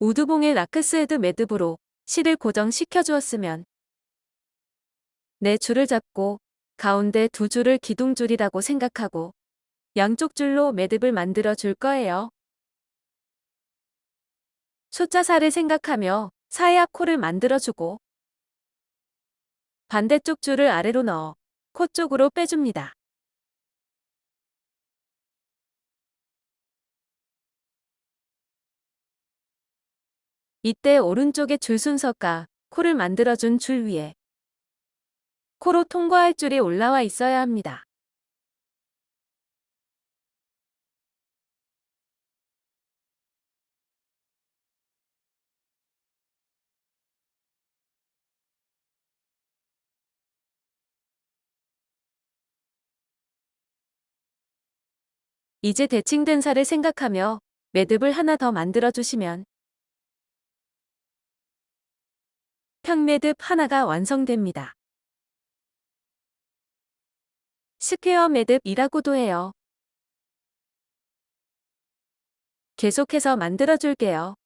우두봉의 라크스헤드 매듭으로 실을 고정시켜 주었으면 네 줄을 잡고 가운데 두 줄을 기둥줄이라고 생각하고 양쪽 줄로 매듭을 만들어 줄 거예요. 숫자사를 생각하며 사이 앞 코를 만들어주고 반대쪽 줄을 아래로 넣어 코 쪽으로 빼줍니다. 이때 오른쪽의 줄 순서가 코를 만들어준 줄 위에 코로 통과할 줄이 올라와 있어야 합니다. 이제 대칭된 살을 생각하며 매듭을 하나 더 만들어 주시면 평매듭 하나가 완성됩니다. 스퀘어 매듭이라고도 해요. 계속해서 만들어 줄게요.